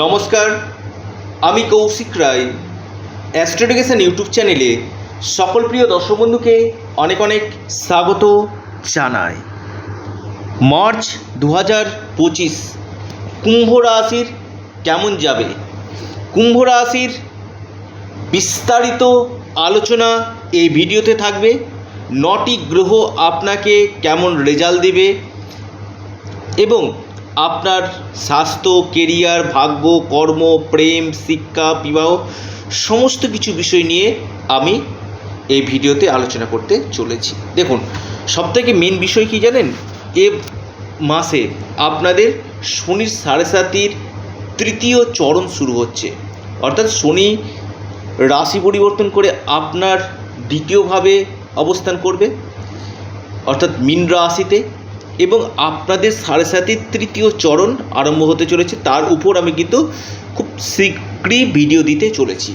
নমস্কার, আমি কৌশিক রায়। অ্যাস্ট্রোডিকেশন ইউটিউব চ্যানেলে সকল প্রিয় দর্শক বন্ধুকে অনেক অনেক স্বাগত জানাই। মার্চ দু হাজার পঁচিশ, কুম্ভ রাশির কেমন যাবে? কুম্ভ রাশির বিস্তারিত আলোচনা এই ভিডিওতে থাকবে। নটি গ্রহ আপনাকে কেমন রেজাল্ট দেবে এবং আপনার স্বাস্থ্য, কেরিয়ার, ভাগ্য, কর্ম, প্রেম, শিক্ষা, বিবাহ সমস্ত কিছু বিষয় নিয়ে আমি এই ভিডিওতে আলোচনা করতে চলেছি। দেখুন, সবথেকে মেন বিষয় কি জানেন? এ মাসে আপনাদের শনির সাড়ে সাতির তৃতীয় চরণ শুরু হচ্ছে। অর্থাৎ শনি রাশি পরিবর্তন করে আপনার দ্বিতীয়ভাবে অবস্থান করবে। অর্থাৎ মিন রাশিতে এবং আপনাদের সাড়ে সাতির তৃতীয় চরণ আরম্ভ হতে চলেছে। তার উপর আমি কিন্তু খুব শীঘ্রই ভিডিও দিতে চলেছি।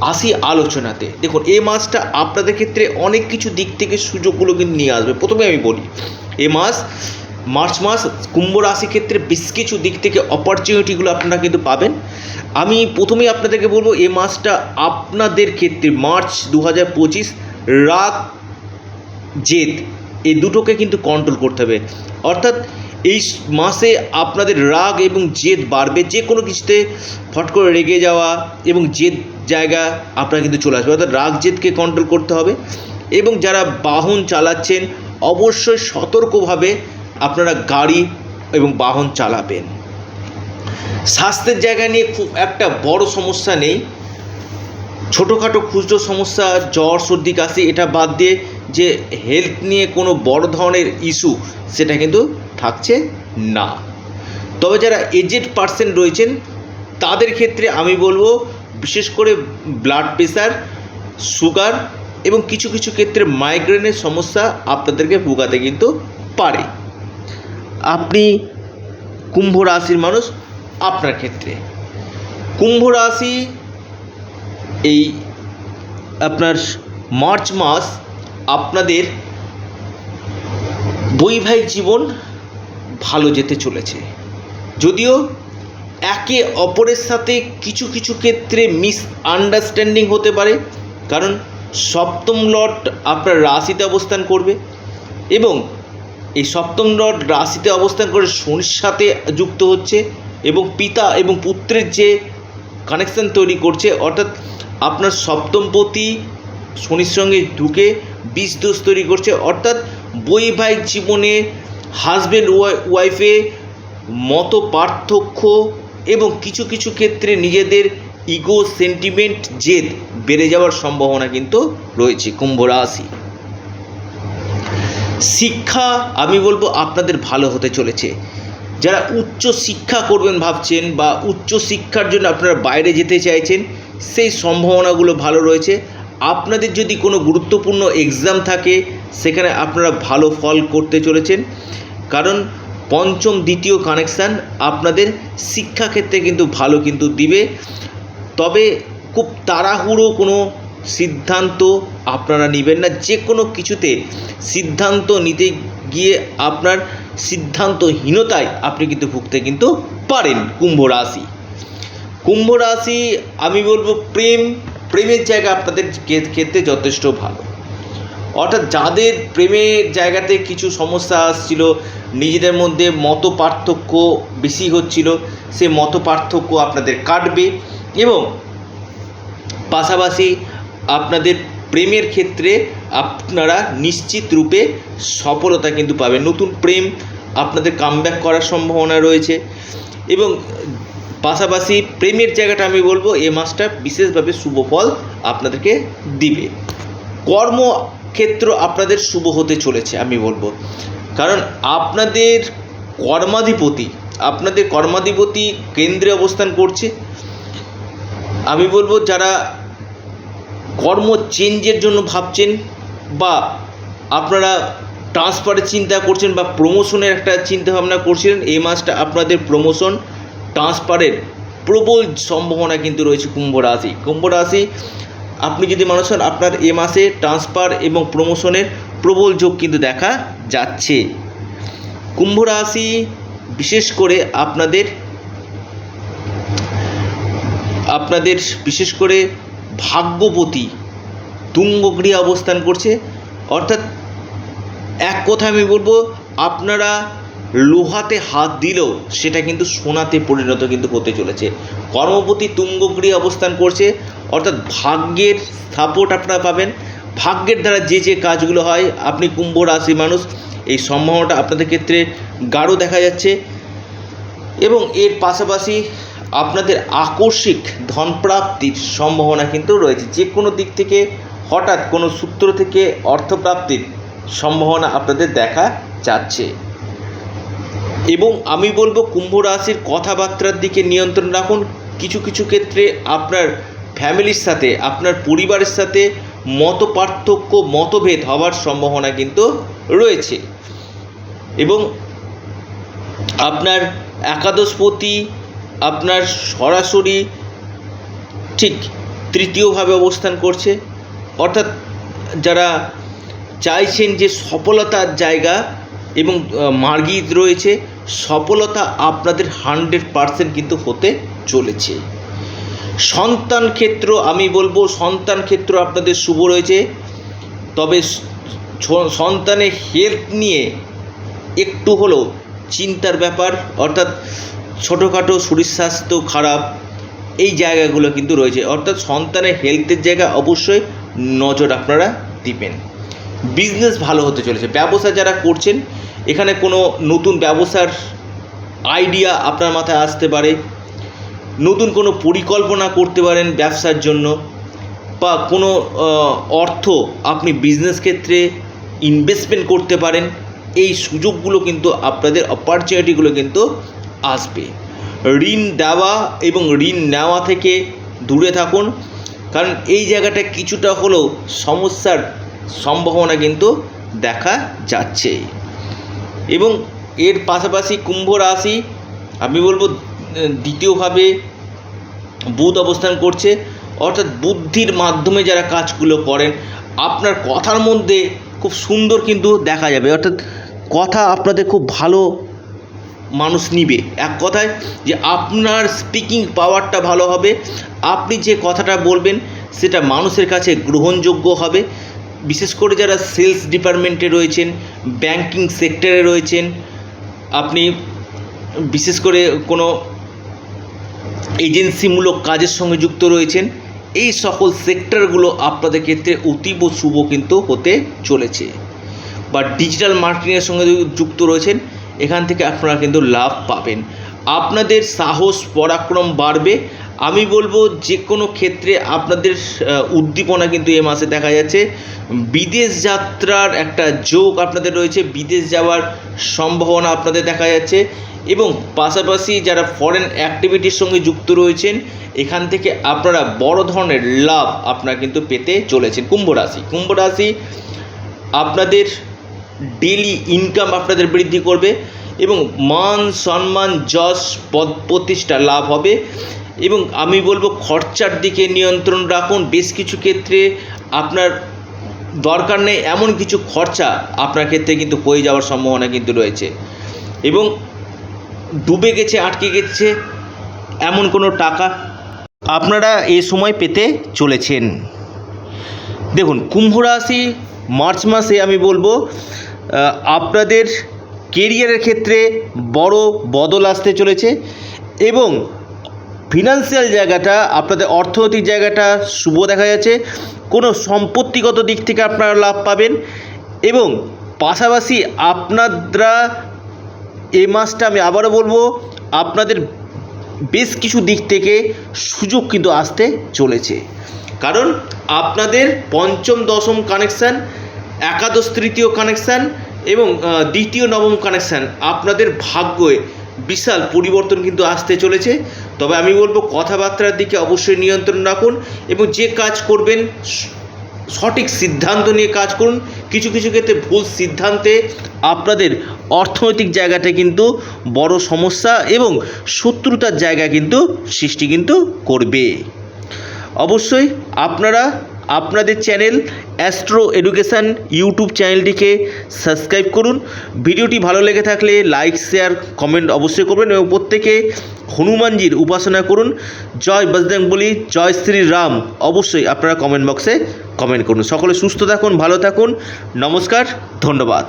আসি আলোচনাতে। দেখুন এই মাসটা আপনাদের ক্ষেত্রে অনেক কিছু দিক থেকে সুযোগগুলো কিন্তু নিয়ে আসবে। প্রথমে আমি বলি, এ মাস, মার্চ মাস কুম্ভ রাশি ক্ষেত্রে বেশ কিছু দিক থেকে অপরচুনিটিগুলো আপনারা কিন্তু পাবেন। আমি প্রথমেই আপনাদেরকে বলব, এ মাসটা আপনাদের ক্ষেত্রে মার্চ দু হাজার পঁচিশ রাগ জেদ। এই দুটোকে কিন্তু কন্ট্রোল করতে হবে। অর্থাৎ এই মাসে আপনাদের রাগ এবং জেদ বাড়বে, যে কোনো কিছুতে ফট করে রেগে যাওয়া এবং জেদ জায়গা আপনারা কিন্তু চলে আসবে। অর্থাৎ রাগ জেদকে কন্ট্রোল করতে হবে এবং যারা বাহন চালাচ্ছেন, অবশ্যই সতর্কভাবে আপনারা গাড়ি এবং বাহন চালাবেন। স্বাস্থ্যের জায়গা নিয়ে খুব একটা বড় সমস্যা নেই। ছোটোখাটো খুচরো সমস্যা, জ্বর, সর্দি, কাশি, এটা বাদ দিয়ে যে হেলথ নিয়ে কোনো বড় ধরনের ইস্যু সেটা কিন্তু থাকছে না। তবে যারা এজেড পার্সেন্ট রয়েছেন, তাদের ক্ষেত্রে আমি বলব, বিশেষ করে ব্লাড প্রেশার সুগার এবং কিছু কিছু ক্ষেত্রে মাইগ্রেনের সমস্যা আপনাদেরকে ভোগাতে কিন্তু পারে। আপনি কুম্ভ রাশির মানুষ, আপনার ক্ষেত্রে। কুম্ভ রাশি এই আপনার মার্চ মাস আপনাদের বৈবাহিক জীবন ভালো যেতে চলেছে। যদিও একে অপরের সাথে কিছু কিছু ক্ষেত্রে মিস আন্ডারস্ট্যান্ডিং হতে পারে, কারণ সপ্তম লট আপনার রাশিতে অবস্থান করবে এবং এই সপ্তম লট রাশিতে অবস্থান করে শনির সাথে যুক্ত হচ্ছে এবং পিতা এবং পুত্রের যে কানেকশান তৈরি করছে, অর্থাৎ আপনার সপ্তমপতি শনির সঙ্গে ঢুকে বিষ দোষ তৈরি করছে। অর্থাৎ বৈবাহিক জীবনে হাজব্যান্ড ওয়াইফে মত পার্থক্য এবং কিছু কিছু ক্ষেত্রে নিজেদের ইগো সেন্টিমেন্ট জেদ বেড়ে যাওয়ার সম্ভাবনা কিন্তু রয়েছে কুম্ভ রাশি। শিক্ষা, আমি বলব আপনাদের ভালো হতে চলেছে। যারা উচ্চ শিক্ষা করবেন ভাবছেন বা উচ্চ শিক্ষার জন্য আপনারা বাইরে যেতে চাইছেন সেই সম্ভাবনাগুলো ভালো রয়েছে। আপনাদের যদি কোনো গুরুত্বপূর্ণ এক্সাম থাকে, সেখানে আপনারা ভালো ফল করতে চলেছেন। কারণ পঞ্চম, দ্বিতীয় কানেকশান আপনাদের শিক্ষাক্ষেত্রে কিন্তু ভালো কিন্তু দিবে। তবে খুব তাড়াহুড়ো কোনো সিদ্ধান্ত আপনারা নেবেন না। যে কোনো কিছুতে সিদ্ধান্ত নিতে গিয়ে আপনার সিদ্ধান্তহীনতায় আপনি কিন্তু ভুগতে কিন্তু পারেন কুম্ভ রাশি। কুম্ভ রাশি, আমি বলব প্রেম, প্রেমের জায়গা আপনাদের ক্ষেত্রে যথেষ্ট ভালো। অর্থাৎ যাদের প্রেমের জায়গাতে কিছু সমস্যা আসছিল, নিজেদের মধ্যে মত পার্থক্য বেশি হচ্ছিল, সে মত পার্থক্য আপনাদের কাটবে এবং পাশাপাশি আপনাদের প্রেমের ক্ষেত্রে আপনারা নিশ্চিত রূপে সফলতা কিন্তু পাবেন। নতুন প্রেম আপনাদের কামব্যাক করার সম্ভাবনা রয়েছে এবং পাশাপাশি প্রেমের জায়গাটা আমি বলব, এ মাসটা বিশেষভাবে শুভ ফল আপনাদেরকে দিবে। কর্মক্ষেত্র আপনাদের শুভ হতে চলেছে, আমি বলব। কারণ আপনাদের কর্মাধিপতি আপনাদের কর্মাধিপতি কেন্দ্রে অবস্থান করছে। আমি বলব, যারা কর্ম চেঞ্জের জন্য ভাবছেন বা আপনারা ট্রান্সফারের চিন্তা করছেন বা প্রমোশনের একটা চিন্তাভাবনা করছিলেন এই মাসটা আপনাদের প্রমোশন ট্রান্সফারের প্রবল সম্ভাবনা কিন্তু রয়েছে কুম্ভ রাশি। কুম্ভ রাশি, আপনি যদি মানুষ হন আপনার এ মাসে ট্রান্সফার এবং প্রমোশনের প্রবল যোগ কিন্তু দেখা যাচ্ছে। কুম্ভ রাশি, বিশেষ করে আপনাদের আপনাদের বিশেষ করে ভাগ্যপতি তুঙ্গক্রিয়া অবস্থান করছে। অর্থাৎ এক কথা আমি বলব, আপনারা লোহাতে হাত দিলেও সেটা কিন্তু সোনাতে পরিণত কিন্তু হতে চলেছে। কর্মপতি তুঙ্গক্রিয়া অবস্থান করছে, অর্থাৎ ভাগ্যের সাপোর্ট আপনারা পাবেন। ভাগ্যের দ্বারা যে যে কাজগুলো হয়, আপনি কুম্ভ রাশি মানুষ, এই সম্ভাবনাটা আপনাদের ক্ষেত্রে গাঢ় দেখা যাচ্ছে। এবং এর পাশাপাশি আপনাদের আকস্মিক ধনপ্রাপ্তির সম্ভাবনা কিন্তু রয়েছে। যে কোনো দিক থেকে হঠাৎ কোনো সূত্র থেকে অর্থপ্রাপ্তির সম্ভাবনা আপনাদের দেখা যাচ্ছে। এবং আমি বলব কুম্ভ রাশির কথাবার্তার দিকে নিয়ন্ত্রণ রাখুন। কিছু কিছু ক্ষেত্রে আপনার ফ্যামিলির সাথে, আপনার পরিবারের সাথে মত পার্থক্য মতভেদ হওয়ার সম্ভাবনা কিন্তু রয়েছে। এবং আপনার একাদশপতি, আপনার সরাসরি ঠিক তৃতীয়ভাবে অবস্থান করছে। অর্থাৎ যারা চাইছেন যে সফলতার জায়গা এবং মার্গিত রয়েছে সফলতা আপনাদের হান্ড্রেড পারসেন্ট কিন্তু হতে চলেছে। সন্তান ক্ষেত্র, আমি বলব সন্তান ক্ষেত্র আপনাদের শুভ রয়েছে। তবে সন্তানের হেলথ নিয়ে একটু হলেও চিন্তার ব্যাপার, অর্থাৎ ছোটোখাটো শরীর স্বাস্থ্য খারাপ, এই জায়গাগুলো কিন্তু রয়েছে। অর্থাৎ সন্তানের হেলথের জায়গা অবশ্যই নজর আপনারা দিবেন। বিজনেস ভালো হতে চলেছে। ব্যবসা যারা করছেন এখানে কোনো নতুন ব্যবসার আইডিয়া আপনার মাথায় আসতে পারে, নতুন কোনো পরিকল্পনা করতে পারেন ব্যবসার জন্য, বা কোনো অর্থ আপনি বিজনেস ক্ষেত্রে ইনভেস্টমেন্ট করতে পারেন, এই সুযোগগুলো কিন্তু আপনাদের অপরচুনিটিগুলো কিন্তু আসবে। ঋণ দেওয়া এবং ঋণ নেওয়া থেকে দূরে থাকুন, কারণ এই জায়গাটা কিছুটা হলেও সমস্যার সম্ভাবনা কিন্তু দেখা যাচ্ছে। এবং এর পাশাপাশি কুম্ভ রাশি, আমি বলব দ্বিতীয়ভাবে বুধ অবস্থান করছে। অর্থাৎ বুদ্ধির মাধ্যমে যারা কাজগুলো করেন, আপনার কথার মধ্যে খুব সুন্দর কিন্তু দেখা যাবে। অর্থাৎ কথা আপনাদের খুব ভালো মানুষ নিবে। এক কথায় যে আপনার স্পিকিং পাওয়ারটা ভালো হবে। আপনি যে কথাটা বলবেন, সেটা মানুষের কাছে গ্রহণযোগ্য হবে। বিশেষ করে যারা সেলস ডিপার্টমেন্টে রয়েছেন ব্যাংকিং সেক্টরে রয়েছেন। আপনি বিশেষ করে কোনো এজেন্সিমূলক কাজের সঙ্গে যুক্ত রয়েছেন, এই সকল সেক্টরগুলো আপনাদের ক্ষেত্রে অতীব শুভ কিন্তু হতে চলেছে। বা ডিজিটাল মার্কেটিংয়ের সঙ্গে যুক্ত রয়েছেন, এখান থেকে আপনারা কিন্তু লাভ পাবেন। আপনাদের সাহস, পরাক্রম বাড়বে আমি বলব যে কোনো ক্ষেত্রে আপনাদের উদ্দীপনা কিন্তু এ মাসে দেখা যাচ্ছে। বিদেশ যাত্রার একটা যোগ আপনাদের রয়েছে। বিদেশ যাওয়ার সম্ভাবনা আপনাদের দেখা যাচ্ছে। এবং পাশাপাশি যারা ফরেন অ্যাক্টিভিটির সঙ্গে যুক্ত রয়েছেন, এখান থেকে আপনারা বড় ধরনের লাভ আপনারা কিন্তু পেতে চলেছেন। কুম্ভ রাশি। কুম্ভ রাশি আপনাদের ডেলি ইনকাম আপনাদের বৃদ্ধি করবে এবং মান সম্মান, যশ, পদ প্রতিষ্ঠা লাভ হবে। এবং আমি বলব খরচার দিকে নিয়ন্ত্রণ রাখুন। বেশ কিছু ক্ষেত্রে আপনার দরকার নেই, এমন কিছু খরচা আপনার ক্ষেত্রে কিন্তু হয়ে যাওয়ার সম্ভাবনা কিন্তু রয়েছে। এবং ডুবে গেছে, আটকে গেছে, এমন কোনো টাকা আপনারা এ সময় পেতে চলেছেন। দেখুন, কুম্ভ রাশি মার্চ মাসে আমি বলব আপনাদের কেরিয়ারের ক্ষেত্রে বড় বদল আসতে চলেছে এবং ফিনান্সিয়াল জায়গাটা, আপনাদের অর্থনৈতিক জায়গাটা শুভ দেখা যাচ্ছে। কোনো সম্পত্তিগত দিক থেকে আপনারা লাভ পাবেন এবং পাশাপাশি আপনারা এই মাসটা আমি আবারও বলব, আপনাদের বেশ কিছু দিক থেকে সুযোগ কিন্তু আসতে চলেছে। কারণ আপনাদের পঞ্চম, দশম কানেকশান একাদশ, তৃতীয় কানেকশান এবং দ্বিতীয়, নবম কানেকশান আপনাদের ভাগ্যে বিশাল পরিবর্তন কিন্তু আসতে চলেছে। তবে আমি বলব, কথাবার্তার দিকে অবশ্যই নিয়ন্ত্রণ রাখুন এবং যে কাজ করবেন, সঠিক সিদ্ধান্ত নিয়ে কাজ করুন। কিছু কিছু ক্ষেত্রে ভুল সিদ্ধান্তে আপনাদের অর্থনৈতিক জায়গাটা কিন্তু বড় সমস্যা এবং শত্রুতার জায়গা কিন্তু সৃষ্টি কিন্তু করবে। অবশ্যই আপনারা আপনাদের চ্যানেল অ্যাস্ট্রো এডুকেশান ইউটিউব চ্যানেলটিকে সাবস্ক্রাইব করুন। ভিডিওটি ভালো লেগে থাকলে লাইক, শেয়ার, কমেন্ট অবশ্যই করবেন এবং প্রত্যেকে হনুমানজির উপাসনা করুন। জয় বজরং বলি জয় শ্রী রাম অবশ্যই আপনারা কমেন্ট বক্সে কমেন্ট করুন। সকলে সুস্থ থাকুন, ভালো থাকুন। নমস্কার, ধন্যবাদ।